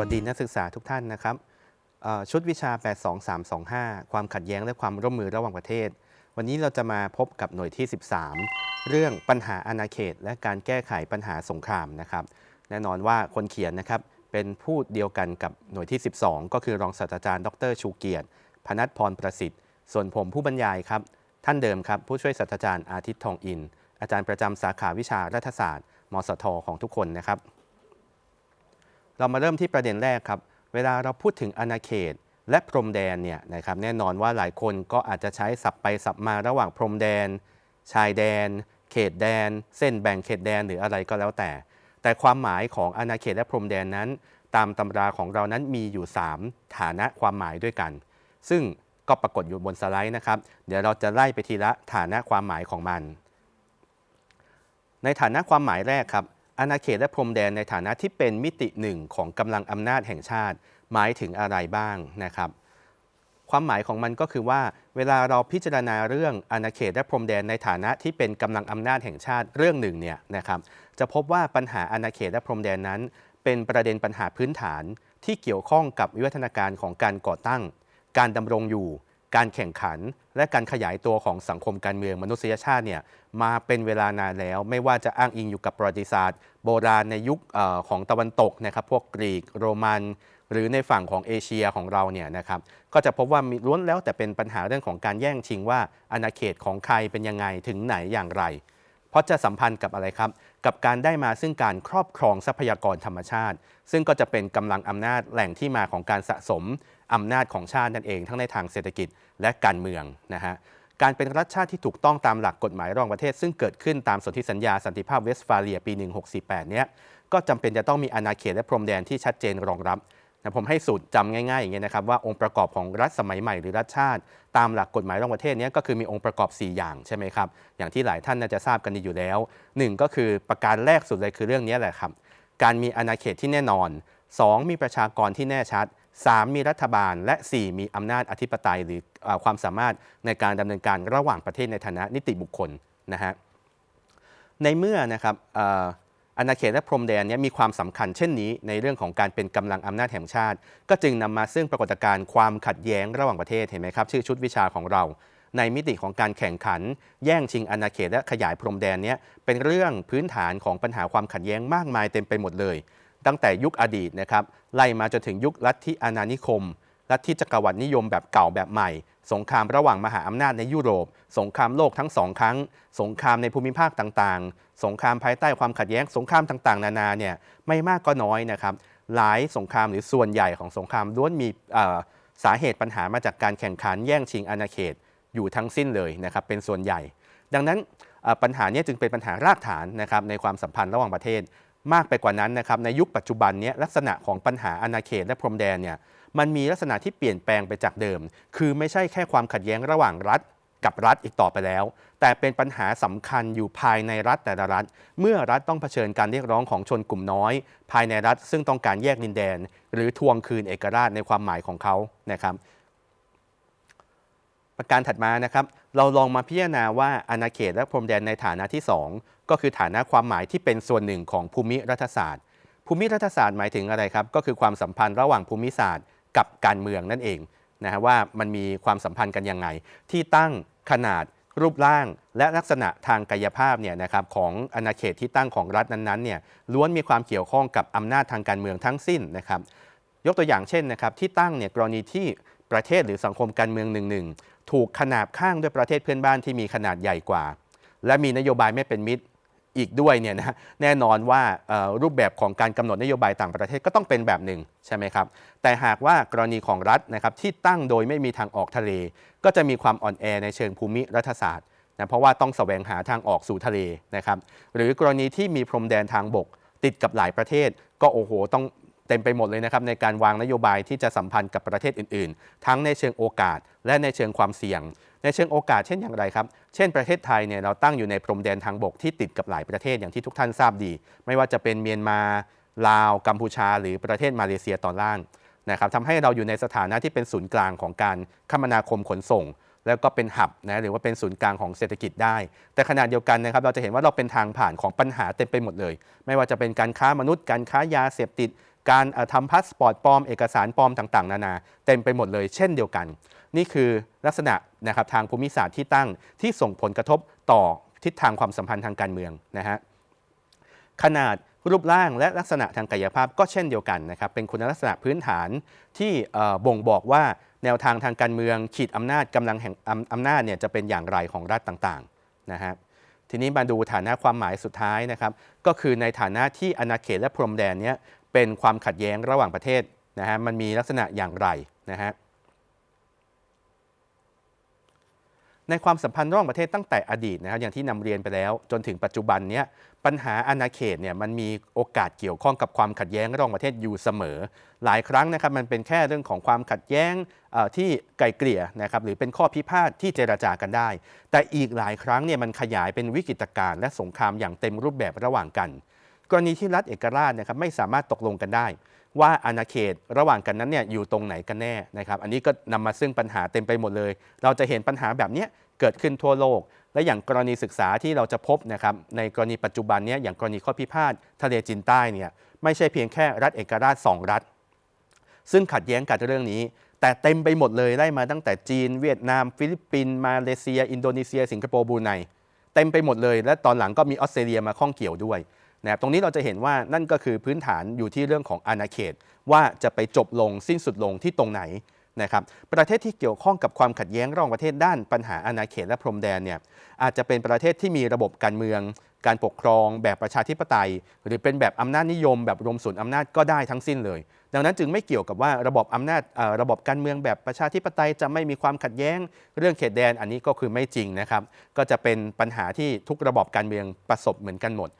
วัสดีนักศึกษาทุกท่านนะครับชุดวิชา 82325 ความขัดแย้งและความร่วมมือระหว่างประเทศ วันนี้เราจะมาพบกับหน่วยที่ 13 เรื่องปัญหาอาณาเขต และการแก้ไขปัญหาสงครามนะครับ แน่นอนว่าคนเขียนนะครับเป็นผู้เดียวกันกับหน่วยที่ 12 ก็คือรองศาสตราจารย์ดรชูเกียรติ พนัทพรประสิทธิ์ ส่วนผมผู้บรรยายครับ ท่านเดิมครับ ผู้ช่วยศาสตราจารย์อาทิตย์ทองอิน อาจารย์ประจำสาขาวิชารัฐศาสตร์ มสทของทุกคนนะครับ เรามาเริ่มที่ประเด็นแรกครับ เวลาเราพูดถึงอาณาเขตและพรมแดนเนี่ยนะครับแน่นอนว่าหลายคนก็อาจจะใช้สับไปสับมาระหว่างพรมแดน ชายแดน เขตแดน เส้นแบ่งเขตแดนหรืออะไรก็แล้วแต่ แต่ความหมายของอาณาเขตและพรมแดนนั้น ตามตำราของเรานั้นมีอยู่ 3 ฐานะความหมายด้วยกัน ซึ่งก็ปรากฏอยู่บนสไลด์นะครับ เดี๋ยวเราจะไล่ไปทีละฐานะความหมายของมัน ในฐานะความหมายแรกครับ อาณาเขตและพรมแดนในฐานะที่เป็นมิติหนึ่งของกำลังอำนาจแห่งชาติ หมายถึงอะไรบ้างนะครับ ความหมายของมันก็คือว่า เวลาเราพิจารณาเรื่องอาณาเขตและพรมแดนในฐานะที่เป็นกำลังอำนาจแห่งชาติเรื่องหนึ่งเนี่ยนะครับ จะพบว่าปัญหาอาณาเขตและพรมแดนนั้น เป็นประเด็นปัญหาพื้นฐานที่เกี่ยวข้องกับวิวัฒนาการของการก่อตั้ง การดำรงอยู่ การแข่งขันและการขยายตัวของสังคมการเมืองมนุษยชาติเนี่ยมาเป็นเวลานานแล้ว ไม่ว่าจะอ้างอิงอยู่กับประวัติศาสตร์ โบราณในยุคของตะวันตกนะครับพวกกรีกโรมัน หรือในฝั่งของเอเชียของเราเนี่ยนะครับก็จะพบว่ามีล้วนแล้วแต่เป็นปัญหาเรื่องของการแย่งชิงว่าอาณาเขตของใครเป็นยังไงถึงไหนอย่างไร เพราะจะสัมพันธ์กับอะไรครับ กับการได้มาซึ่งการครอบครองทรัพยากรธรรมชาติ ซึ่งก็จะเป็นกำลังอำนาจแหล่งที่มาของการสะสม อำนาจของชาตินั่นเอง ทั้งในทางเศรษฐกิจและการเมืองนะฮะการเป็นรัฐชาติที่ถูกต้องตามหลักกฎหมายระหว่างประเทศ ซึ่งเกิดขึ้นตามสนธิสัญญาสันติภาพเวสต์ฟาเลียปี 1648 เนี้ยก็จำเป็นจะต้องมีอาณาเขตและพรมแดนที่ชัดเจนรองรับนะผมให้สูตรจำง่ายๆอย่างเงี้ยนะครับว่าองค์ประกอบของรัฐสมัยใหม่หรือรัฐชาติ ตามหลักกฎหมายระหว่างประเทศเนี้ยก็คือมีองค์ประกอบ 4 อย่างใช่ไหมครับอย่างที่หลายท่านน่าจะทราบกันดีอยู่แล้ว 1 ก็คือประการแรกสุดเลยคือเรื่องนี้แหละครับการมีอาณาเขตที่แน่นอน 2 มีประชากรที่แน่ชัด 3 มีรัฐบาล และ 4 มีอำนาจอธิปไตยหรืออความสามารถในการดำเนินการระหว่างประเทศในฐานะนิติบุคคลนะฮะในเมื่อนะครับอาณาเขตและพรมแดนนี้มีความสำคัญเช่นนี้ในเรื่องของการเป็นกำลังอำนาจแห่งชาติ ก็จึงนำมาซึ่งปรากฏการณ์ความขัดแย้งระหว่างประเทศเห็นไหมครับ ชื่อชุดวิชาของเรา ในมิติของการแข่งขัน แย่งชิงอาณาเขตและขยายพรมแดนนี้เป็นเรื่องพื้นฐานของปัญหาความขัดแย้งมากมายเต็มไปหมดเลย ตั้งแต่ยุคอดีตนะครับไล่มาจนถึงยุคลัทธิอาณานิคม ลัทธิจักรวรรดินิยมแบบเก่าแบบใหม่ สงครามระหว่างมหาอำนาจในยุโรป สงครามโลกทั้งสองครั้ง สงครามในภูมิภาคต่างๆ สงครามภายใต้ความขัดแย้ง สงครามต่างๆ นานาเนี่ยไม่มากก็น้อยนะครับหลายสงครามหรือส่วนใหญ่ของสงครามล้วนมีสาเหตุปัญหามาจากการแข่งขันแย่งชิงอาณาเขตอยู่ทั้งสิ้นเลยนะครับเป็นส่วนใหญ่ ดังนั้นปัญหานี้จึงเป็นปัญหารากฐานนะครับในความสัมพันธ์ระหว่างประเทศ มากไปกว่านั้นนะครับในยุคปัจจุบันนี้ลักษณะของปัญหาอาณาเขตและพรมแดนเนี่ยมันมีลักษณะที่เปลี่ยนแปลงไปจากเดิม คือไม่ใช่แค่ความขัดแย้งระหว่างรัฐกับรัฐอีกต่อไปแล้ว แต่เป็นปัญหาสำคัญอยู่ภายในรัฐแต่ละรัฐ เมื่อรัฐต้องเผชิญการเรียกร้องของชนกลุ่มน้อย ภายในรัฐซึ่งต้องการแยกดินแดน หรือทวงคืนเอกราชในความหมายของเขานะครับ ประการถัดมานะครับ เราลองมาพิจารณาว่าอาณาเขตและพรมแดนในฐานะที่ 2 ก็คือฐานะความหมายที่เป็นส่วนหนึ่งของภูมิรัฐศาสตร์ ภูมิรัฐศาสตร์หมายถึงอะไรครับ ก็คือความสัมพันธ์ระหว่างภูมิศาสตร์ กับการเมืองนั่นเองนะฮะว่ามันมีความสัมพันธ์กันยังไง ที่ตั้งขนาดรูปร่างและลักษณะทางกายภาพเนี่ยนะครับของอาณาเขตที่ตั้งของรัฐนั้นๆเนี่ยล้วนมีความเกี่ยวข้องกับอำนาจทางการเมืองทั้งสิ้นนะครับ ยกตัวอย่างเช่นนะครับที่ตั้งเนี่ยกรณีที่ประเทศหรือสังคมการเมืองหนึ่งๆ ถูกขนาบข้างด้วยประเทศเพื่อนบ้านที่มีขนาดใหญ่กว่า และมีนโยบายไม่เป็นมิตรอีกด้วยเนี่ยนะแน่นอนว่ารูปแบบของการกำหนดนโยบายต่างประเทศก็ต้องเป็นแบบหนึ่งใช่ไหมครับแต่หากว่ากรณีของรัฐนะครับที่ตั้งโดยไม่มีทางออกทะเล ก็จะมีความอ่อนแอในเชิงภูมิรัฐศาสตร์นะเพราะว่าต้องแสวงหาทางออกสู่ทะเลนะครับหรือกรณีที่มีพรมแดนทางบกติดกับหลายประเทศ ก็โอ้โหต้อง เต็มไปหมดเลยนะครับในการวางนโยบายที่จะสัมพันธ์กับประเทศอื่นๆ ทั้งในเชิงโอกาส และในเชิงความเสี่ยง ในเชิงโอกาสเช่นอย่างไรครับ เช่น ประเทศไทยเนี่ยเราตั้งอยู่ในพรมแดนทางบกที่ติดกับหลายประเทศอย่างที่ทุกท่านทราบดี ไม่ว่าจะเป็นเมียนมาลาว กัมพูชา หรือประเทศมาเลเซียตอนล่างนะครับทำให้เราอยู่ในสถานะที่เป็นศูนย์กลางของการคมนาคมขนส่ง แล้วก็เป็นหับนะหรือว่าเป็นศูนย์กลางของเศรษฐกิจได้ แต่ขณะเดียวกันนะครับเราจะเห็นว่าเราเป็นทางผ่านของปัญหาเต็มไปหมดเลย ไม่ว่าจะเป็นการค้ามนุษย์ การค้ายาเสพติด การทำพาสปอร์ตปลอม เอกสารปลอมต่างๆ นานา เต็มไปหมดเลยเช่นเดียวกัน นี่คือลักษณะนะครับทางภูมิศาสตร์ที่ตั้งที่ส่งผลกระทบต่อทิศทางความสัมพันธ์ทางการเมืองนะฮะขนาดรูปร่างและลักษณะทางกายภาพก็เช่นเดียวกันนะครับเป็นคุณลักษณะพื้นฐานที่บ่งบอกว่าแนวทางทางการเมืองขีดอำนาจกำลังแห่งอำอำนาจเนี่ยจะเป็นอย่างไรของรัฐต่างๆนะฮะทีนี้มาดูฐานะความหมายสุดท้ายนะครับก็คือในฐานะที่อาณาเขตและพรมแดนเนี้ย เป็นความขัดแย้งระหว่างประเทศนะฮะมันมีลักษณะอย่างไรนะฮะในความสัมพันธ์ระหว่างประเทศตั้งแต่อดีตนะครับอย่างที่นำเรียนไปแล้ว จนถึงปัจจุบันเนี้ยปัญหาอาณาเขตเนี่ยมันมีโอกาสเกี่ยวข้องกับความขัดแย้งระหว่างประเทศอยู่เสมอ หลายครั้งนะครับมันเป็นแค่เรื่องของความขัดแย้งที่ไกลเกลี่ยนะครับหรือเป็นข้อพิพาทที่เจรจากันได้ แต่อีกหลายครั้งเนี่ยมันขยายเป็นวิกฤตการณ์และสงครามอย่างเต็มรูปแบบระหว่างกัน กรณีที่รัฐเอกราชนะครับไม่สามารถตกลงกันได้ ว่าอาณาเขตระหว่างกันนั้นเนี่ยอยู่ตรงไหนกันแน่นะครับอันนี้ก็นำมาซึ่งปัญหาเต็มไปหมดเลย เราจะเห็นปัญหาแบบนี้เกิดขึ้นทั่วโลก และอย่างกรณีศึกษาที่เราจะพบนะครับในกรณีปัจจุบันนี้อย่างกรณีข้อพิพาททะเลจีนใต้เนี่ยไม่ใช่เพียงแค่รัฐเอกราชสองรัฐ ซึ่งขัดแย้งกันเรื่องนี้ แต่เต็มไปหมดเลยไล่มาตั้งแต่จีน เวียดนาม ฟิลิปปินส์มาเลเซีย อินโดนีเซีย สิงคโปร์บรูไนเต็มไปหมดเลย และตอนหลังก็มีออสเตรเลียมาข้องเกี่ยวด้วย นะครับตรงนี้เราจะเห็นว่านั่นก็คือพื้นฐานอยู่ที่เรื่องของอาณาเขต ว่าจะไปจบลงสิ้นสุดลงที่ตรงไหนนะครับประเทศที่เกี่ยวข้องกับความขัดแย้งระหว่างประเทศด้านปัญหาอาณาเขตและพรมแดนเนี่ยอาจจะเป็นประเทศที่มีระบบการเมือง การปกครองแบบประชาธิปไตย หรือเป็นแบบอำนาจนิยม แบบรวมศูนย์อำนาจก็ได้ทั้งสิ้นเลย ดังนั้นจึงไม่เกี่ยวกับว่าระบบอำนาจระบบการเมืองแบบประชาธิปไตยจะไม่มีความขัดแย้งเรื่องเขตแดนอันนี้ก็คือไม่จริงนะครับก็จะเป็นปัญหาที่ทุกระบบการเมืองประสบเหมือนกันหมด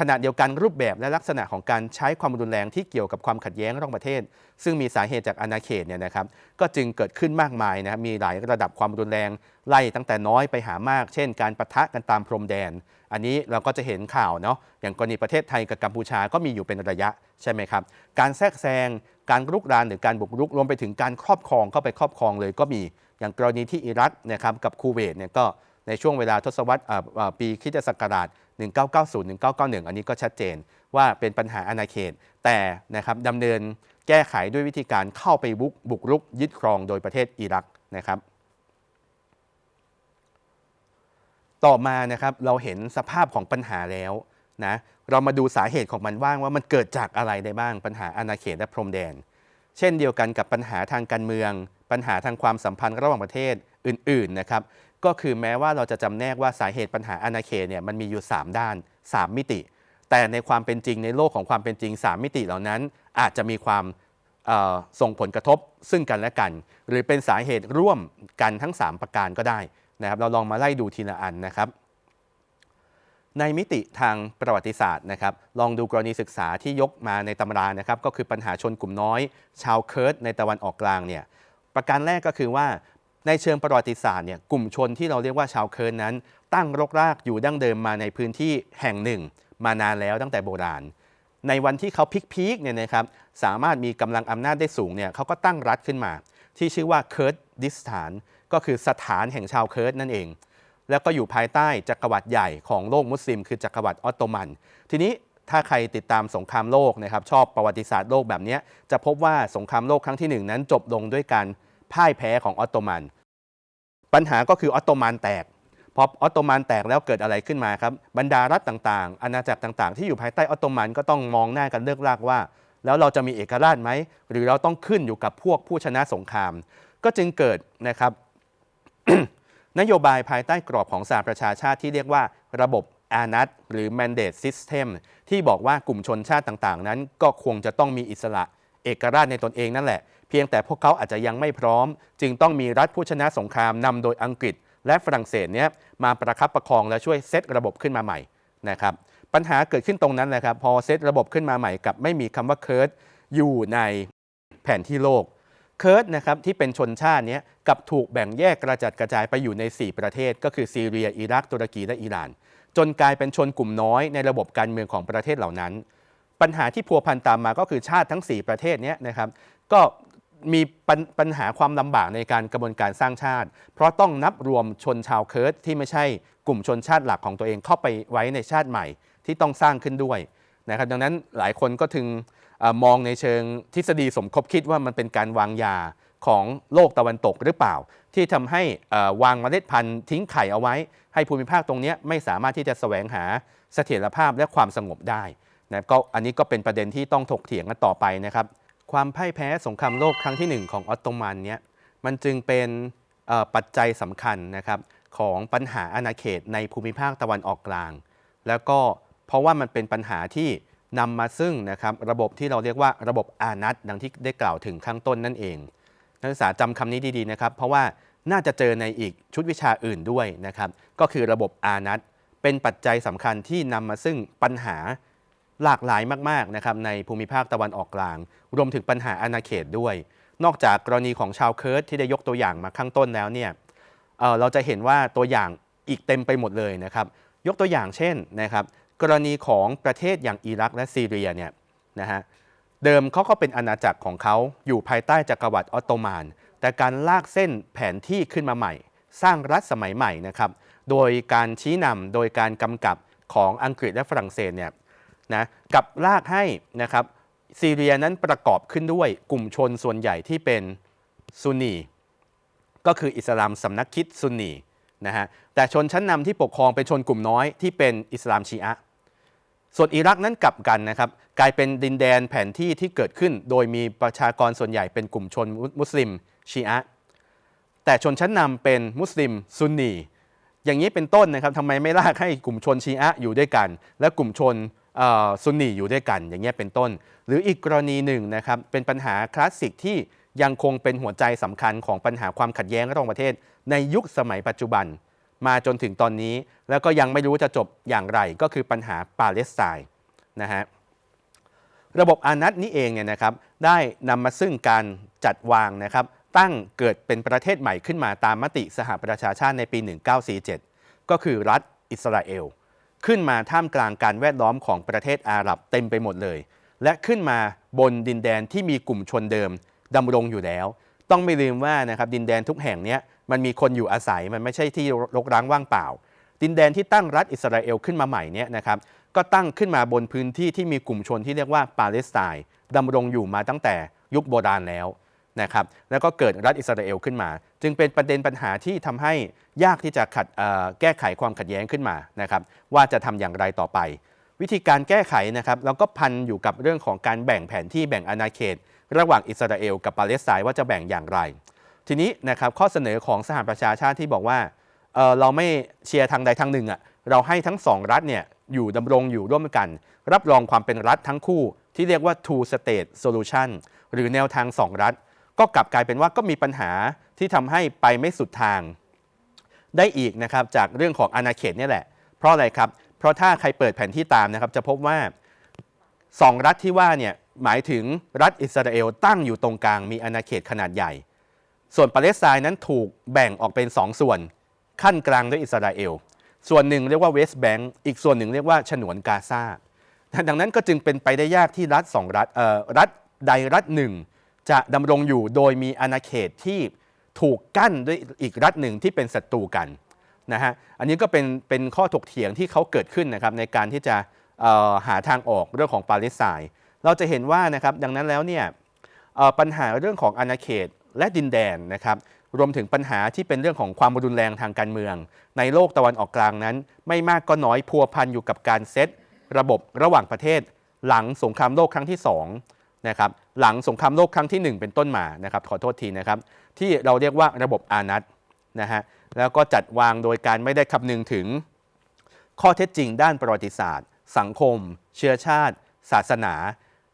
ขณะเดียวกันรูปแบบและลักษณะของการใช้ความรุนแรงที่เกี่ยวกับความขัดแย้งระหว่างประเทศ ซึ่งมีสาเหตุจากอาณาเขตเนี่ยนะครับก็จึงเกิดขึ้นมากมายนะครับมีหลายระดับความรุนแรงไล่ตั้งแต่น้อยไปหามาก เช่น การปะทะกันตามพรมแดน อันนี้เราก็จะเห็นข่าวเนาะอย่างกรณีประเทศไทยกับกัมพูชาก็มีอยู่เป็นระยะใช่ไหมครับการแทรกแซงการรุกรานหรือการบุกรุกรวมไปถึงการครอบครองเข้าไปครอบครองเลยก็มีอย่างกรณีที่อิรักนะครับกับคูเวตเนี่ยก็ในช่วงเวลาทศวรรษปีคริสตศักราช 1990 1991 อันนี้ก็ชัดเจนว่าเป็นปัญหาอาณาเขต แต่นะครับดำเนินแก้ไขด้วยวิธีการเข้าไปบุกบุกรุกยึดครองโดยประเทศอิรักนะครับ ต่อมานะครับเราเห็นสภาพของปัญหาแล้วนะเรามาดูสาเหตุของมันว่างว่ามันเกิดจากอะไรได้บ้าง ปัญหาอาณาเขตและพรมแดน เช่นเดียวกันกับปัญหาทางการเมือง ปัญหาทางความสัมพันธ์ระหว่างประเทศอื่นๆนะครับ ก็คือแม้ว่าเราจะจำแนกว่าสาเหตุปัญหาอาณาเขตเนี่ยมันมีอยู่ 3 ด้าน 3 มิติ แต่ในความเป็นจริงในโลกของความเป็นจริง 3 มิติเหล่านั้น อาจจะมีความส่งผลกระทบซึ่งกันและกัน หรือเป็นสาเหตุร่วมกันทั้ง 3 ประการก็ได้นะครับ เราลองมาไล่ดูทีละอันนะครับ ในมิติทางประวัติศาสตร์นะครับ ลองดูกรณีศึกษาที่ยกมาในตำรานะครับ ก็คือปัญหาชนกลุ่มน้อย ชาวเคิร์ดในตะวันออกกลางเนี่ยประการแรกก็คือว่า ในเชิงประวัติศาสตร์เนี่ยกลุ่มชนที่เราเรียกว่าชาวเคิร์ดนั้น ตั้งรกรากอยู่ดั้งเดิมมาในพื้นที่แห่งหนึ่ง มานานแล้วตั้งแต่โบราณ ในวันที่เขาพีคๆเนี่ยนะครับสามารถมีกำลังอำนาจได้สูงเนี่ยเขาก็ตั้งรัฐขึ้นมา ที่ชื่อว่าเคิร์ดดิสถาน ก็คือสถานแห่งชาวเคิร์ดนั่นเอง แล้วก็อยู่ภายใต้จักรวรรดิใหญ่ของโลกมุสลิม คือจักรวรรดิออตโตมัน ทีนี้ถ้าใครติดตามสงครามโลกนะครับชอบประวัติศาสตร์โลกแบบนี้จะพบว่าสงครามโลกครั้งที่หนึ่งนั้นจบลงด้วยการพ่ายแพ้ของออตโตมัน ปัญหาก็คือออตโตมันแตกพอออตโตมันแตกแล้วเกิดอะไรขึ้นมาครับบรรดารัฐต่างๆ อาณาจักรต่างๆ ที่อยู่ภายใต้ออตโตมันก็ต้องมองหน้ากันเลือกลากว่า แล้วเราจะมีเอกราชไหมหรือเราต้องขึ้นอยู่กับพวกผู้ชนะสงคราม ก็จึงเกิดนะครับนโยบายภายใต้กรอบของสหประชาชาติที่เรียกว่าระบบอานัตหรือ mandate system ที่บอกว่ากลุ่มชนชาติต่างๆ นั้น ก็คงจะต้องมีอิสระเอกราชในตนเองนั่นแหละ เพียงแต่พวกเขาอาจจะยังไม่พร้อม จึงต้องมีรัฐผู้ชนะสงครามนำโดยอังกฤษ และฝรั่งเศสเนี้ยมาประคับประคองและช่วยเซตระบบขึ้นมาใหม่นะครับปัญหาเกิดขึ้นตรงนั้นแหละครับ พอเซตระบบขึ้นมาใหม่กับไม่มีคำว่าเคิร์ดอยู่ในแผนที่โลกเคิร์ดนะครับที่เป็นชนชาติเนี้ยกับถูกแบ่งแยกกระจัดกระจายไปอยู่ใน 4 ประเทศ ก็คือซีเรีย อิรักตุรกีและอิหร่าน จนกลายเป็นชนกลุ่มน้อยในระบบการเมืองของประเทศเหล่านั้น ปัญหาที่พัวพันตามมาก็คือชาติทั้ง 4 ประเทศเนี้ยนะครับก็ มีปัญปัญหาความลำบากในการกระบวนการสร้างชาติ เพราะต้องนับรวมชนชาวเคิร์ดที่ไม่ใช่กลุ่มชนชาติหลักของตัวเองเข้าไปไว้ในชาติใหม่ที่ต้องสร้างขึ้นด้วยนะครับดังนั้นหลายคนก็ถึงอมองในเชิงทฤษฎีสมคบคิดว่ามันเป็นการวางยาของโลกตะวันตกหรือเปล่า ที่ทำให้วางเมล็ดพันธุ์ทิ้งไข่เอาไว้ ให้ภูมิภาคตรงนี้ไม่สามารถที่จะแสวงหาเสถียรภาพและความสงบได้นะก็อันนี้ก็เป็นประเด็นที่ต้องถกเถียงกันต่อไปนะครับ ความพ่ายแพ้สงครามโลกครั้งที่หนึ่งของออตโตมันเนี่ยมันจึงเป็นปัจจัยสำคัญนะครับของปัญหาอาณาเขตในภูมิภาคตะวันออกกลาง แล้วก็เพราะว่ามันเป็นปัญหาที่นำมาซึ่งนะครับระบบที่เราเรียกว่าระบบอานัตดังที่ได้กล่าวถึงข้างต้นนั่นเอง นักศึกษาจำคำนี้ดีๆนะครับเพราะว่าน่าจะเจอในอีกชุดวิชาอื่นด้วยนะครับก็คือระบบอานัตเป็นปัจจัยสำคัญที่นำมาซึ่งปัญหา หลากหลายมากๆนะครับในภูมิภาคตะวันออกกลาง รวมถึงปัญหาอาณาเขตด้วย นอกจากกรณีของชาวเคิร์ดที่ได้ยกตัวอย่างมาข้างต้นแล้วเนี่ยเเราจะเห็นว่าตัวอย่างอีกเต็มไปหมดเลยนะครับ ยกตัวอย่างเช่นนะครับกรณีของประเทศอย่างอิรักและซีเรียเนี่ยนะฮะเดิมเขาก็เป็นอาณาจักรของเขาอยู่ภายใต้จักรวรรดิออตโตมัน แต่การลากเส้นแผนที่ขึ้นมาใหม่ สร้างรัฐสมัยใหม่นะครับ โดยการชี้นำโดยการกำกับของอังกฤษและฝรั่งเศสเนี่ย นะกับลากให้นะครับซีเรียนั้นประกอบขึ้นด้วยกลุ่มชนส่วนใหญ่ที่เป็นซุนนีก็คืออิสลามสำนักคิดซุนนีนะฮะแต่ชนชั้นนำที่ปกครองเป็นชนกลุ่มน้อยที่เป็นอิสลามชีอะส่วนอิรักนั้นกลับกันนะครับกลายเป็นดินแดนแผนที่ที่เกิดขึ้น โดยมีประชากรส่วนใหญ่เป็นกลุ่มชนมุสลิมชีอะแต่ชนชั้นนำเป็นมุสลิมซุนนีอย่างนี้เป็นต้นนะครับทำไมไม่ลากให้กลุ่มชนชีอะอยู่ด้วยกัน และกลุ่มชน ซุนนีอยู่ด้วยกันอย่างเงี้ยเป็นต้น หรืออีกกรณีหนึ่งนะครับเป็นปัญหาคลาสสิกที่ยังคงเป็นหัวใจสำคัญของปัญหาความขัดแย้งระหว่างประเทศ ในยุคสมัยปัจจุบัน มาจนถึงตอนนี้ แล้วก็ยังไม่รู้จะจบอย่างไรก็คือปัญหาปาเลสไตน์นะฮะระบบอานัตนี้เองเนี่ยนะครับได้นำมาซึ่งการจัดวางนะครับตั้งเกิดเป็นประเทศใหม่ขึ้นมาตามมติสหประชาชาติในปี 1947 ก็คือรัฐอิสราเอล ขึ้นมาท่ามกลางการแวดล้อมของประเทศอาหรับเต็มไปหมดเลย และขึ้นมาบนดินแดนที่มีกลุ่มชนเดิมดำรงอยู่แล้ว ต้องไม่ลืมว่านะครับดินแดนทุกแห่งเนี้ยมันมีคนอยู่อาศัยมันไม่ใช่ที่รกร้างว่างเปล่า ดินแดนที่ตั้งรัฐอิสราเอลขึ้นมาใหม่เนี่ยนะครับก็ตั้งขึ้นมาบนพื้นที่ที่มีกลุ่มชนที่เรียกว่าปาเลสไตน์ดำรงอยู่มาตั้งแต่ยุคโบราณแล้ว นะครับแล้วก็เกิดรัฐอิสราเอลขึ้นมา จึงเป็นประเด็นปัญหาที่ทำให้ยากที่จะขัดแก้ไขความขัดแย้งขึ้นมานะครับว่าจะทำอย่างไรต่อไป วิธีการแก้ไขนะครับเราก็พันอยู่กับเรื่องของการแบ่งแผนที่แบ่งอาณาเขต ระหว่างอิสราเอลกับปาเลสไตน์ว่าจะแบ่งอย่างไร ทีนี้นะครับข้อเสนอของสหประชาชาติที่บอกว่าเเราไม่เชียร์ทางใดทางหนึ่งอะ่ะเราให้ทั้งสองรัฐเนี่ยอยู่ดำรงอยู่ร่วมกัน รับรองความเป็นรัฐทั้งคู่ที่เรียกว่า two state solution หรือแนวทางสองรัฐ ก็กลับกลายเป็นว่าก็มีปัญหาที่ทำให้ไปไม่สุดทาง ได้อีกนะครับจากเรื่องของอาณาเขตเนี่ยแหละ เพราะอะไรครับ เพราะถ้าใครเปิดแผนที่ตามนะครับ จะพบว่าสองรัฐที่ว่าเนี่ยหมายถึงรัฐอิสราเอลตั้งอยู่ตรงกลางมีอาณาเขตขนาดใหญ่ ส่วนปาเลสไตน์นั้นถูกแบ่งออกเป็น 2 ส่วน ขั้นกลางด้วยอิสราเอล ส่วนหนึ่งเรียกว่าเวสต์แบงก์อีกส่วนหนึ่งเรียกว่าฉนวนกาซาดังนั้นก็จึงเป็นไปได้ยากที่รัฐสองรัฐเอ่อรัฐใดรัฐหนึ่ง จะดำรงอยู่โดยมีอาณาเขตที่ถูกกั้นด้วยอีกรัฐหนึ่งที่เป็นศัตรูกันนะฮะอันนี้ก็เป็นเป็นข้อถกเถียงที่เขาเกิดขึ้นนะครับในการที่จะหาทางออกเรื่องของปาเลสไตน์เราจะเห็นว่านะครับดังนั้นแล้วเนี่ยปัญหาเรื่องของอาณาเขตและดินแดนนะครับรวมถึงปัญหาที่เป็นเรื่องของความรุนแรงทางการเมือง ในโลกตะวันออกกลางนั้น ไม่มากก็น้อยพัวพันอยู่กับการเซตระบบระหว่างประเทศ หลังสงครามโลกครั้งที่ 2 นะครับหลังสงครามโลกครั้งที่ 1 เป็นต้นมานะครับขอโทษทีนะครับที่เราเรียกว่าระบบอานัตนะฮะแล้วก็จัดวางโดยการไม่ได้คำนึงถึง ข้อเท็จจริงด้านประวัติศาสตร์ สังคม เชื้อชาติ ศาสนา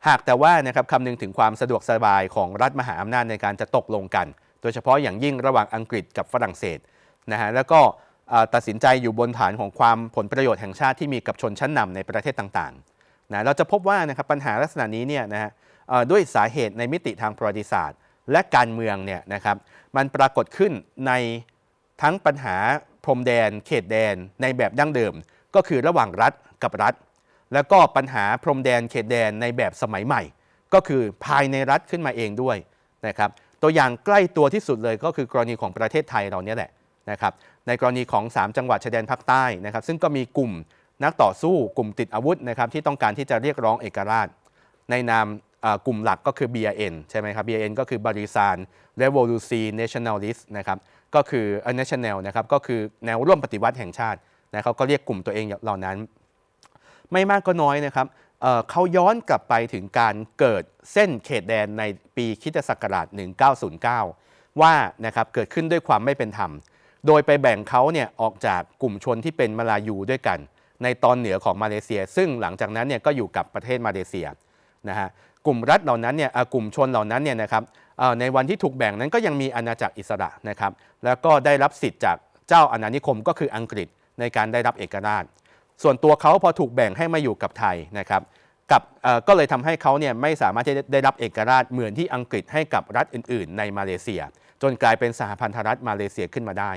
หากแต่ว่านะครับคำนึงถึงความสะดวกสบายของรัฐมหาอำนาจในการจะตกลงกัน โดยเฉพาะอย่างยิ่งระหว่างอังกฤษกับฝรั่งเศสนะฮะแล้วก็ตัดสินใจอยู่บนฐานของความผลประโยชน์แห่งชาติที่มีกับชนชั้นนำในประเทศต่างๆนะเราจะพบว่านะครับปัญหาลักษณะนี้เนี่ยนะฮะ ด้วยสาเหตุในมิติทางประวัติศาสตร์ และการเมืองเนี่ยนะครับมันปรากฏขึ้นในทั้งปัญหาพรมแดน เขตแดนในแบบดั้งเดิม ก็คือระหว่างรัฐกับรัฐ แล้วก็ปัญหาพรมแดนเขตแดนในแบบสมัยใหม่ ก็คือภายในรัฐขึ้นมาเองด้วยนะครับตัวอย่างใกล้ตัวที่สุดเลยก็คือกรณีของประเทศไทยเราเนี่ยแหละนะครับในกรณีของ 3 จังหวัดชายแดนภาคใต้นะครับ ซึ่งก็มีกลุ่มนักต่อสู้กลุ่มติดอาวุธนะครับที่ต้องการที่จะเรียกร้องเอกราช ในนาม กลุ่มหลักก็คือ BRN ใช่ไหมครับ BRN ก็คือ Barisan Revolusi Nationalist นะครับก็คือ National นะครับก็คือแนวร่วมปฏิวัติแห่งชาตินะเขาก็เรียกกลุ่มตัวเองเหล่านั้น ไม่มากก็น้อยนะครับเเขาย้อนกลับไปถึงการเกิดเส้นเขตแดนในปีคิตศักราช 1909 ว่านะครับเกิดขึ้นด้วยความไม่เป็นธรรม โดยไปแบ่งเขาเนี่ยออกจากกลุ่มชนที่เป็นมาลายูด้วยกัน ในตอนเหนือของมาเลเซีย ซึ่งหลังจากนั้นเนี่ยก็อยู่กับประเทศมาเลเซียนะฮะ กลุ่มรัฐเหล่านั้นเนี่ยกลุ่มชนเหล่านั้นเนี่ยนะครับในวันที่ถูกแบ่งนั้นก็ยังมีอาณาจักรอิสระนะครับ แล้วก็ได้รับสิทธิ์จากเจ้าอาณานิคมก็คืออังกฤษในการได้รับเอกราช ส่วนตัวเขาพอถูกแบ่งให้มาอยู่กับไทยนะครับกับก็เลยทำให้เขาเนี่ยไม่สามารถที่จะได้รับเอกราชเหมือนที่อังกฤษให้กับรัฐอื่น ๆ ในมาเลเซีย จนกลายเป็นสหพันธรัฐมาเลเซียขึ้นมาได้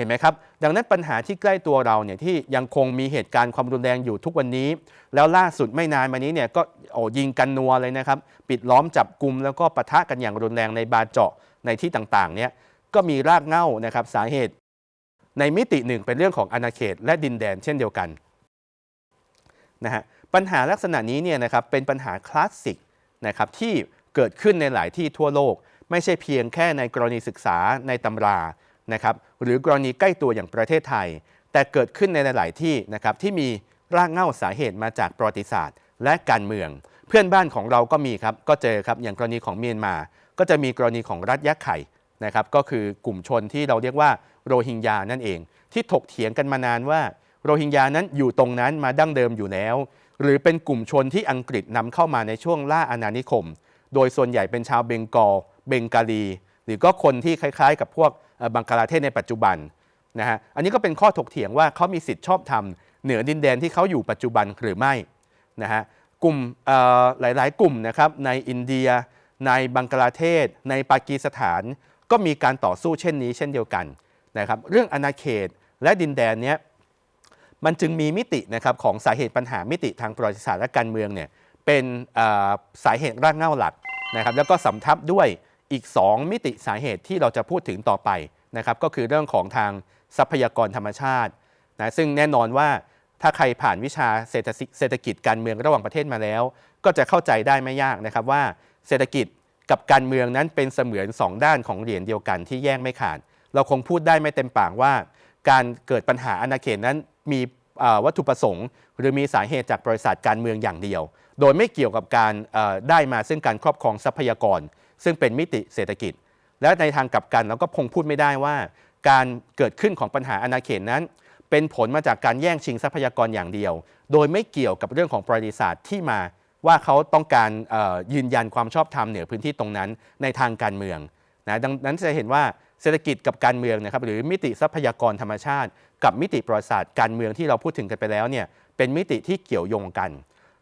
เห็นไหมครับ ดังนั้นปัญหาที่ใกล้ตัวเราเนี่ยที่ยังคงมีเหตุการณ์ความรุนแรงอยู่ทุกวันนี้ แล้วล่าสุดไม่นานมานี้เนี่ยก็โอ้ยิงกันนัวเลยนะครับ ปิดล้อมจับกลุ่มแล้วก็ปะทะกันอย่างรุนแรงในบาเจาะในที่ต่างๆเนี่ยก็มีรากเหง้านะครับสาเหตุ ในมิติหนึ่งเป็นเรื่องของอาณาเขตและดินแดนเช่นเดียวกันนะฮะปัญหาลักษณะนี้เนี่ยนะครับเป็นปัญหาคลาสสิกนะครับที่เกิดขึ้นในหลายที่ทั่วโลก ไม่ใช่เพียงแค่ในกรณีศึกษาในตำรา นะครับหรือกรณีใกล้ตัวอย่างประเทศไทย แต่เกิดขึ้นในหลายที่นะครับที่มีรากเหง้าสาเหตุมาจากประวัติศาสตร์ และการเมือง เพื่อนบ้านของเราก็มีครับก็เจอครับอย่างกรณีของเมียนมา ก็จะมีกรณีของรัฐยักษ์ไข่นะครับก็คือกลุ่มชนที่เราเรียกว่าโรฮิงญานั่นเอง ที่ถกเถียงกันมานานว่าโรฮิงญานั้นอยู่ตรงนั้นมาดั้งเดิมอยู่แล้ว หรือเป็นกลุ่มชนที่อังกฤษนำเข้ามาในช่วงล่าอาณานิคม โดยส่วนใหญ่เป็นชาวเบงกอลเบงกาลี หรือก็คนที่คล้ายๆ กับพวก บังกลาเทศในปัจจุบันนะฮะอันนี้ก็เป็นข้อถกเถียงว่าเขามีสิทธิ์ชอบธรรมเหนือดินแดนที่เขาอยู่ปัจจุบันหรือไม่นะฮะกลุ่มหลาย ๆ กลุ่มนะครับในอินเดีย ในบังกลาเทศ ในปากีสถาน ก็มีการต่อสู้เช่นนี้ เช่นเดียวกันนะครับเรื่องอาณาเขตและดินแดนเนี้ยมันจึงมีมิตินะครับของสาเหตุปัญหามิติทางประวัติศาสตร์และการเมืองเนี่ยเป็นสาเหตุรากเหง้าหลักนะครับแล้วก็สำทับด้วย อีก 2 มิติสาเหตุที่เราจะพูดถึงต่อไปนะครับก็คือเรื่องของทางทรัพยากรธรรมชาตินะซึ่งแน่นอนว่าถ้าใครผ่านวิชาเศรษฐศิเศรษฐกิจการเมืองระหว่างประเทศมาแล้ว ก็จะเข้าใจได้ไม่ยากนะครับว่าเศรษฐกิจกับการเมืองนั้นเป็นเสมือนสองด้านของเหรียญเดียวกันที่แยกไม่ขาด เราคงพูดได้ไม่เต็มปากว่า การเกิดปัญหาอาณาเขตนั้นมีวัตถุประสงค์ หรือมีสาเหตุจากบริษัทการเมืองอย่างเดียว โดยไม่เกี่ยวกับการได้มาซึ่งการครอบครองทรัพยากร ซึ่งเป็นมิติเศรษฐกิจ และในทางกลับกันเราก็คงพูดไม่ได้ว่า การเกิดขึ้นของปัญหาอาณาเขตนั้น เป็นผลมาจากการแย่งชิงทรัพยากรอย่างเดียว โดยไม่เกี่ยวกับเรื่องของประวัติศาสตร์ที่มาว่าเขาต้องการยืนยันความชอบธรรมเหนือพื้นที่ตรงนั้นในทางการเมืองนะดังนั้นจะเห็นว่าเศรษฐกิจกับการเมืองนะครับหรือมิติทรัพยากรธรรมชาติ กับมิติประวัติศาสตร์การเมืองที่เราพูดถึงกันไปแล้วเนี่ยเป็นมิติที่เกี่ยวโยงกัน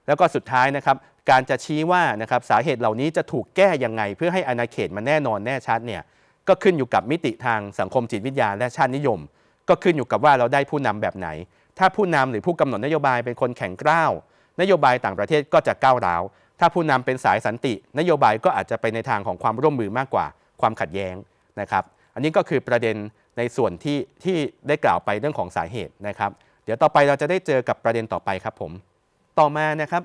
แล้วก็สุดท้ายนะครับ การจะชี้ว่านะครับสาเหตุเหล่านี้จะถูกแก้ยังไง เพื่อให้อาณาเขตมันแน่นอนแน่ชัดเนี่ยก็ขึ้นอยู่กับมิติทางสังคมจิตวิทยาและชาตินิยม ก็ขึ้นอยู่กับว่าเราได้ผู้นำแบบไหน ถ้าผู้นำหรือผู้กำหนดนโยบายเป็นคนแข็งกร้าว นโยบายต่างประเทศก็จะก้าวร้าว ถ้าผู้นำเป็นสายสันติ นโยบายก็อาจจะไปในทางของความร่วมมือมากกว่าความขัดแย้งนะครับ อันนี้ก็คือประเด็นในส่วนที่ที่ได้กล่าวไปเรื่องของสาเหตุนะครับ เดี๋ยวต่อไปเราจะได้เจอกับประเด็นต่อไปครับผม ต่อมานะครับ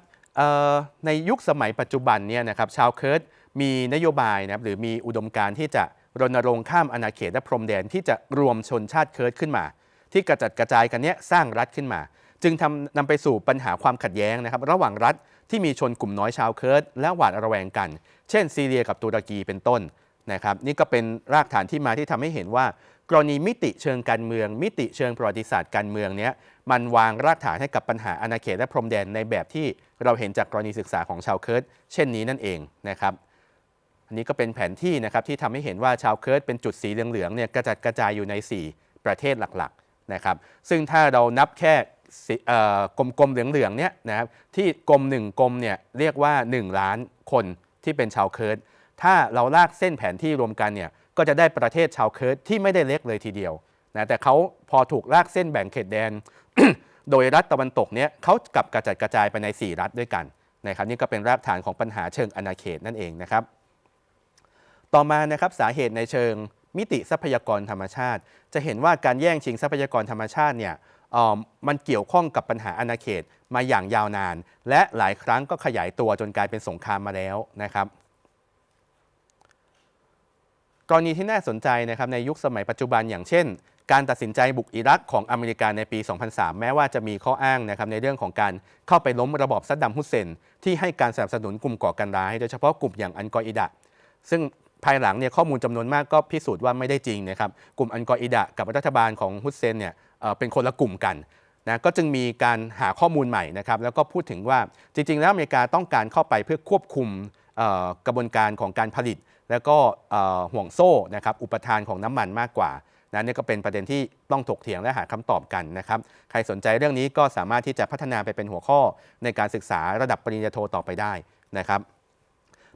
ในยุคสมัยปัจจุบันเนี่ยนะครับชาวเคิร์ดมีนโยบายนะครับหรือมีอุดมการณ์ที่จะรณรงค์ข้ามอาณาเขตและพรมแดนที่จะรวมชนชาติเคิร์ดขึ้นมา ที่กระจัดกระจายกันเนี้ยสร้างรัฐขึ้นมา จึงทำนำไปสู่ปัญหาความขัดแย้งนะครับระหว่างรัฐที่มีชนกลุ่มน้อยชาวเคิร์ดและหวาดระแวงกัน เช่นซีเรียกับตุรกีเป็นต้นนะครับนี่ก็เป็นรากฐานที่มาที่ทำให้เห็นว่า กรณีมิติเชิงการเมือง มิติเชิงประวัติศาสตร์การเมืองเนี้ย มันวางรากฐานให้กับปัญหาอาณาเขตและพรมแดนในแบบที่เราเห็นจากกรณีศึกษาของชาวเคิร์ดเช่นนี้นั่นเองนะครับอันนี้ก็เป็นแผนที่นะครับที่ทำให้เห็นว่าชาวเคิร์ดเป็นจุดสีเหลืองๆเนี่ยกระจัดกระจายอยู่ใน 4 ประเทศหลักๆนะครับซึ่งถ้าเรานับแค่กลมๆเหลืองๆเนี่ยนะครับที่กลมหนึ่งกลมเนี่ยเรียกว่า 1 ล้านคนที่เป็นชาวเคิร์ดถ้าเราลากเส้นแผนที่รวมกันเนี่ยก็จะได้ประเทศชาวเคิร์ดที่ไม่ได้เล็กเลยทีเดียวนะแต่เขาพอถูกลากเส้นแบ่งเขตแดน โดยรัฐตะวันตกเนี่ยเขากลับกระจัดกระจายไปใน 4 รัฐด้วยกันนะครับนี่ก็เป็นรากฐานของปัญหาเชิงอาณาเขตนั่นเองนะครับ ต่อมานะครับสาเหตุในเชิงมิติทรัพยากรธรรมชาติ จะเห็นว่าการแย่งชิงทรัพยากรธรรมชาติเนี่ยมันเกี่ยวข้องกับปัญหาอาณาเขตมาอย่างยาวนาน และหลายครั้งก็ขยายตัวจนกลายเป็นสงครามมาแล้วนะครับกรณีที่น่าสนใจนะครับในยุคสมัยปัจจุบันอย่างเช่น การตัดสินใจบุกอิรักของอเมริกาในปี 2003 แม้ว่าจะมีข้ออ้างนะครับในเรื่องของการเข้าไปล้มระบอบซัดดัมฮุสเซน ที่ให้การสนับสนุนกลุ่มก่อการร้าย โดยเฉพาะกลุ่มอย่างอันกออิดะ ซึ่งภายหลังเนี่ยข้อมูลจำนวนมากก็พิสูจน์ว่าไม่ได้จริงนะครับกลุ่มอันกออิดะกับรัฐบาลของฮุสเซนเนี่ยเเป็นคนละกลุ่มกันนะก็จึงมีการหาข้อมูลใหม่นะครับแล้วก็พูดถึงว่าจริง ๆ แล้วอเมริกาต้องการเข้าไปเพื่อควบคุมกระบวนการของการผลิต แล้วก็ห่วงโซ่นะครับอุปทานของน้ำมันมากกว่า นะนี่ก็เป็นประเด็นที่ต้องถกเถียงและหาคำตอบกันนะครับ ใครสนใจเรื่องนี้ก็สามารถที่จะพัฒนาไปเป็นหัวข้อในการศึกษาระดับปริญญาโทต่อไปได้นะครับ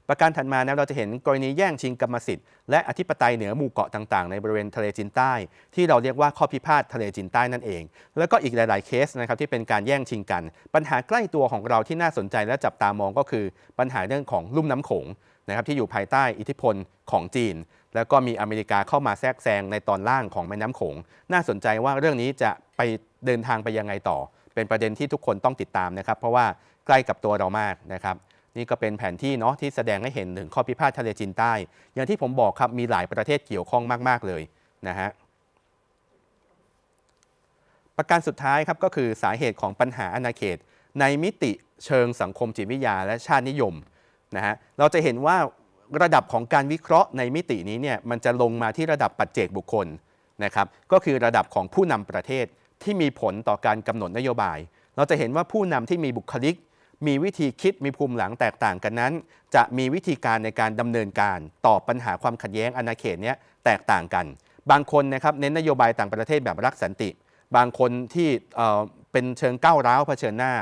ประการถัดมานะเราจะเห็นกรณีแย่งชิงกรรมสิทธิ์และอธิปไตยเหนือหมู่เกาะต่างๆ ในบริเวณทะเลจีนใต้ ที่เราเรียกว่าข้อพิพาททะเลจีนใต้นั่นเอง แล้วก็อีกหลาย ๆเคสนะครับที่เป็นการแย่งชิงกัน ปัญหาใกล้ตัวของเราที่น่าสนใจและจับตามองก็คือ ปัญหาเรื่องของลุ่มน้ำโขงนะครับที่อยู่ภายใต้อิทธิพลของจีน แล้วก็มีอเมริกาเข้ามาแทรกแซงในตอนล่างของแม่น้ำโขง น่าสนใจว่าเรื่องนี้จะไปเดินทางไปยังไงต่อ เป็นประเด็นที่ทุกคนต้องติดตามนะครับ เพราะว่าใกล้กับตัวเรามากนะครับ นี่ก็เป็นแผนที่เนาะที่แสดงให้เห็นถึงข้อพิพาททะเลจีนใต้ อย่างที่ผมบอกครับมีหลายประเทศเกี่ยวข้องมาก ๆเลยนะฮะประการสุดท้ายครับก็คือสาเหตุของปัญหาอาณาเขต ในมิติเชิงสังคมจิตวิทยาและชาตินิยมนะฮะเราจะเห็นว่า ระดับของการวิเคราะห์ในมิตินี้เนี่ยมันจะลงมาที่ระดับปัจเจกบุคคลนะครับก็คือระดับของผู้นำประเทศที่มีผลต่อการกำหนดนโยบาย เราจะเห็นว่าผู้นำที่มีบุคลิก มีวิธีคิดมีภูมิหลังแตกต่างกันนั้น จะมีวิธีการในการดำเนินการต่อปัญหาความขัดแย้งอาณาเขตเนี้ยแตกต่างกัน บางคนนะครับเน้นนโยบายต่างประเทศแบบรักสันติ บางคนที่เอ่อเป็นเชิงก้าวร้าวเผชิญหน้า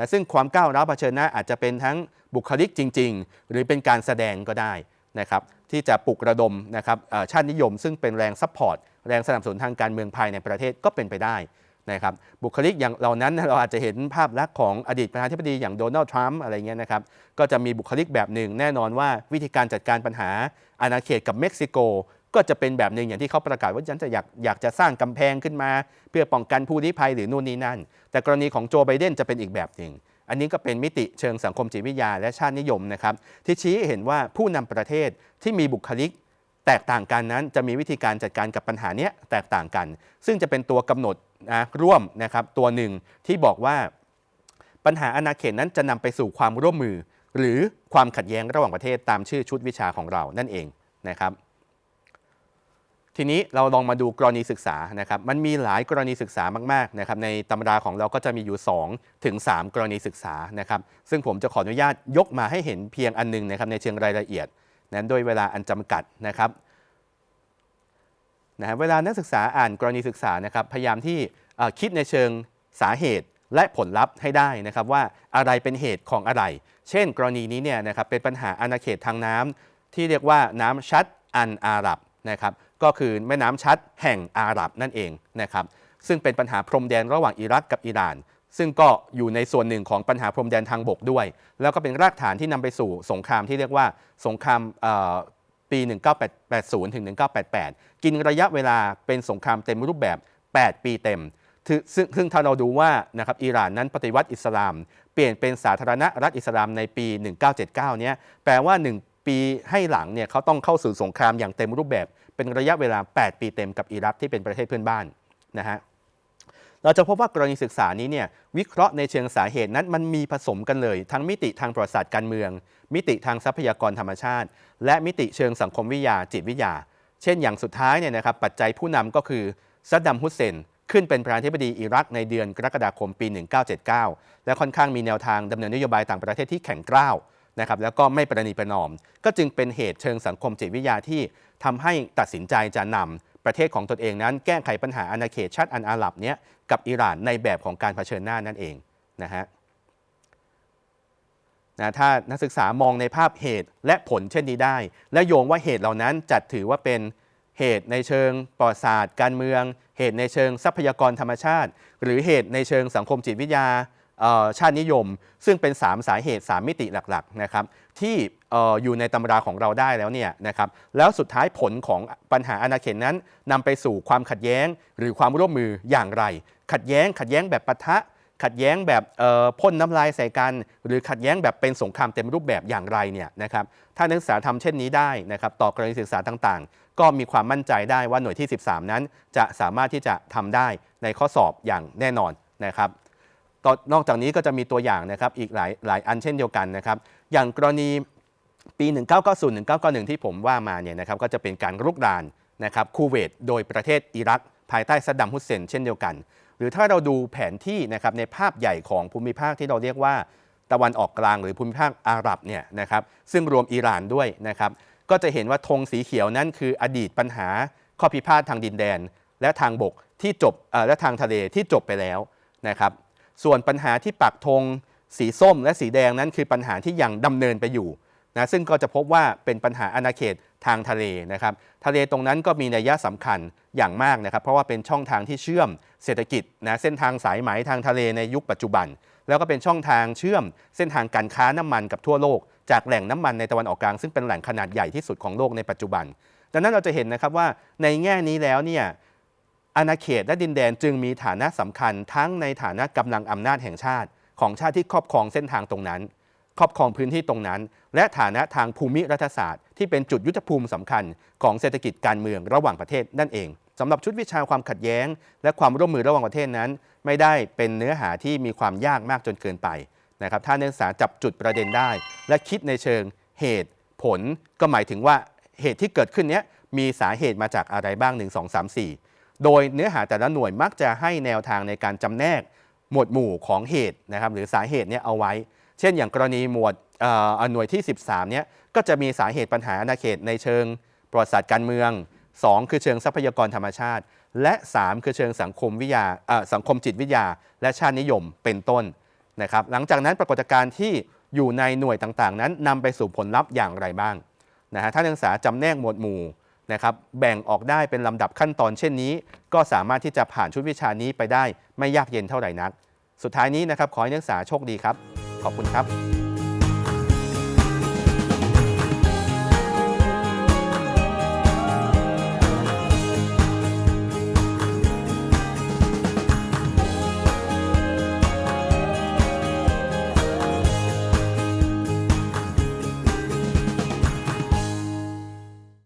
นะซึ่งความก้าวร้าวเผชิญหน้าอาจจะเป็นทั้งบุคลิกจริง ๆ หรือเป็นการแสดงก็ได้นะครับที่จะปลุกระดมนะครับชาตินิยม ซึ่งเป็นแรงซัพพอร์ตแรงสนับสนุนทางการเมืองภายในประเทศก็เป็นไปได้นะครับบุคลิกอย่างเหล่านั้นเราอาจจะเห็นภาพลักษณ์ของอดีตประธานาธิบดีอย่างโดนัลด์ทรัมป์อะไรเงี้ยนะครับก็จะมีบุคลิกแบบหนึ่งแน่นอนว่าวิธีการจัดการปัญหาอาณาเขตกับเม็กซิโก ก็จะเป็นแบบหนึ่งอย่างที่เขาประกาศว่าฉันจะอยากอยากจะสร้างกำแพงขึ้นมา เพื่อป้องกันผู้ลี้ภัยหรือนู่นนี่นั่น แต่กรณีของโจไบเดนจะเป็นอีกแบบหนึ่งอันนี้ก็เป็นมิติเชิงสังคมจิตวิทยาและชาตินิยมนะครับที่ชี้เห็นว่าผู้นำประเทศที่มีบุคลิก แตกต่างกันนั้นจะมีวิธีการจัดการกับปัญหานี้แตกต่างกัน ซึ่งจะเป็นตัวกำหนดนะร่วมนะครับตัวหนึ่งที่บอกว่าปัญหาอาณาเขตนั้นจะนำไปสู่ความร่วมมือ หรือความขัดแย้งระหว่างประเทศตามชื่อชุดวิชาของเรานั่นเองนะครับ ทีนี้เราลองมาดูกรณีศึกษานะครับ มันมีหลายกรณีศึกษามากๆนะครับ ในตำราของเราก็จะมีอยู่2ถึง3กรณีศึกษานะครับ ซึ่งผมจะขออนุญาตยกมาให้เห็นเพียงอันหนึงนะครับในเชิงรายละเอียดนั้นโดยเวลาอันจำกัดนะครับนะเวลานักศึกษาอ่านกรณีศึกษานะครับ พยายามที่คิดในเชิงสาเหตุและผลลัพธ์ให้ได้นะครับว่าอะไรเป็นเหตุของอะไร เช่น กรณีนี้เนี่ยนะครับเป็นปัญหาอาณาเขตทางน้ำที่เรียกว่าน้ำชัดอันอาหรับนะครับ ก็คือแม่น้ำชัดแห่งอาหรับนั่นเองนะครับซึ่งเป็นปัญหาพรมแดนระหว่างอิรักกับอิหร่าน ซึ่งก็อยู่ในส่วนหนึ่งของปัญหาพรมแดนทางบกด้วย แล้วก็เป็นรากฐานที่นำไปสู่สงครามที่เรียกว่าสงครามเอ่อปี 1980 ถึง 1988 กินระยะเวลาเป็นสงครามเต็มรูปแบบ 8 ปีเต็ม ซึ่งซึ่งถ้าเราดูว่านะครับอิหร่านนั้นปฏิวัติอิสลาม เปลี่ยนเป็นสาธารณรัฐอิสลามในปี 1979 เนี้ยแปลว่า 1 ปีให้หลังเนี่ยเขาต้องเข้าสู่สงครามอย่างเต็มรูปแบบ เป็นระยะเวลา 8 ปีเต็มกับอิรักที่เป็นประเทศเพื่อนบ้านนะฮะเราจะพบว่ากรณีศึกษานี้เนี่ยวิเคราะห์ในเชิงสาเหตุนั้นมันมีผสมกันเลย ทั้งมิติทางประวัติศาสตร์การเมือง มิติทางทรัพยากรธรรมชาติ และมิติเชิงสังคมวิทยาจิตวิทยา เช่นอย่างสุดท้ายเนี่ยนะครับปัจจัยผู้นำก็คือซัดดัมฮุสเซนขึ้นเป็นประธานาธิบดีอิรักในเดือนกรกฎาคมปี 1979 และค่อนข้างมีแนวทางดำเนินนโยบายต่างประเทศที่แข็งกร้าว นะครับแล้วก็ไม่ประนีประนอม ก็จึงเป็นเหตุเชิงสังคมจิตวิทยาที่ทำให้ตัดสินใจจะนำประเทศของตนเองนั้น แก้ไขปัญหาอาณาเขตชาติอันอาหรับเนี้ยกับอิหร่านในแบบของการเผชิญหน้านั่นเองนะฮะนะถ้านักศึกษามองในภาพเหตุและผลเช่นนี้ได้ และโยงว่าเหตุเหล่านั้นจัดถือว่าเป็นเหตุในเชิงประวัติศาสตร์ การเมือง เหตุในเชิงทรัพยากรธรรมชาติ หรือเหตุในเชิงสังคมจิตวิทยา ชาตินิยม ซึ่งเป็น 3 สาเหตุ 3 มิติหลักๆนะครับที่อ่อยู่ในตำราของเราได้แล้วเนี่ยนะครับแล้วสุดท้ายผลของปัญหาอาณาเขตนั้นนำไปสู่ความขัดแย้งหรือความร่วมมืออย่างไร ขัดแย้งขัดแย้งแบบปะทะขัดแย้งแบบพ่นน้ำลายใส่กัน หรือขัดแย้งแบบเป็นสงครามเต็มรูปแบบอย่างไรเนี่ยนะครับถ้านักศึกษาทำเช่นนี้ได้นะครับต่อกรณีศึกษาต่างๆ ก็มีความมั่นใจได้ว่าหน่วยที่ 13 นั้น จะสามารถที่จะทำได้ในข้อสอบอย่างแน่นอนนะครับ นอกจากนี้ก็จะมีตัวอย่างนะครับอีกหลายหลายอันเช่นเดียวกันนะครับ อย่างกรณีปี 1990 1991 ที่ผมว่ามาเนี่ยนะครับก็จะเป็นการรุกรานนะครับคูเวตโดยประเทศอิรัก ภายใต้ซัดดัมฮุสเซนเช่นเดียวกัน หรือถ้าเราดูแผนที่นะครับในภาพใหญ่ของภูมิภาคที่เราเรียกว่า ตะวันออกกลางหรือภูมิภาคอาหรับเนี่ยนะครับซึ่งรวมอิหร่านด้วยนะครับก็จะเห็นว่าธงสีเขียวนั้นคืออดีตปัญหาข้อพิพาททางดินแดน และทางบกที่จบและทางทะเลที่จบไปแล้วนะครับ ส่วนปัญหาที่ปักธงสีส้มและสีแดงนั้นคือปัญหาที่ยังดำเนินไปอยู่นะซึ่งก็จะพบว่าเป็นปัญหาอาณาเขตทางทะเลนะครับทะเลตรงนั้นก็มีนัยยะสำคัญอย่างมากนะครับ เพราะว่าเป็นช่องทางที่เชื่อมเศรษฐกิจนะเส้นทางสายไหมทางทะเลในยุคปัจจุบัน แล้วก็เป็นช่องทางเชื่อมเส้นทางการค้าน้ำมันกับทั่วโลก จากแหล่งน้ำมันในตะวันออกกลางซึ่งเป็นแหล่งขนาดใหญ่ที่สุดของโลกในปัจจุบัน ดังนั้นเราจะเห็นนะครับว่าในแง่นี้แล้วเนี่ย อาณาเขตและดินแดนจึงมีฐานะสำคัญทั้งในฐานะกำลังอำนาจแห่งชาติ ของชาติที่ครอบครองเส้นทางตรงนั้น ครอบครองพื้นที่ตรงนั้น และฐานะทางภูมิรัฐศาสตร์ ที่เป็นจุดยุทธภูมิสำคัญของเศรษฐกิจการเมืองระหว่างประเทศนั่นเองสำหรับชุดวิชาความขัดแย้ง และความร่วมมือระหว่างประเทศนั้น ไม่ได้เป็นเนื้อหาที่มีความยากมากจนเกินไปนะครับถ้านักศึกษาจับจุดประเด็นได้ และคิดในเชิงเหตุผล ก็หมายถึงว่าเหตุที่เกิดขึ้นนี้มีสาเหตุมาจากอะไรบ้าง 1 2 3 4 โดยเนื้อหาแต่ละหน่วยมักจะให้แนวทางในการจำแนกหมวดหมู่ของเหตุนะครับหรือสาเหตุเนี่ยเอาไว้ เช่น อย่างกรณีหมวดหน่วยที่ 13เนี่ยก็จะมีสาเหตุปัญหาอาณาเขตในเชิงประวัติศาสตร์การเมือง 2 คือเชิงทรัพยากรธรรมชาติ และ 3 คือเชิงสังคมวิทยาสังคมจิตวิทยา และชาตินิยมเป็นต้นนะครับหลังจากนั้นปรากฏการณ์ที่อยู่ในหน่วยต่างๆ นั้นนำไปสู่ผลลัพธ์อย่างไรบ้างนะฮะถ้านักศึกษาจำแนกหมวดหมู่ นะครับแบ่งออกได้เป็นลำดับขั้นตอนเช่นนี้ ก็สามารถที่จะผ่านชุดวิชานี้ไปได้ไม่ยากเย็นเท่าไหร่นัก สุดท้ายนี้นะครับขอให้นักศึกษาโชคดีครับ ขอบคุณครับ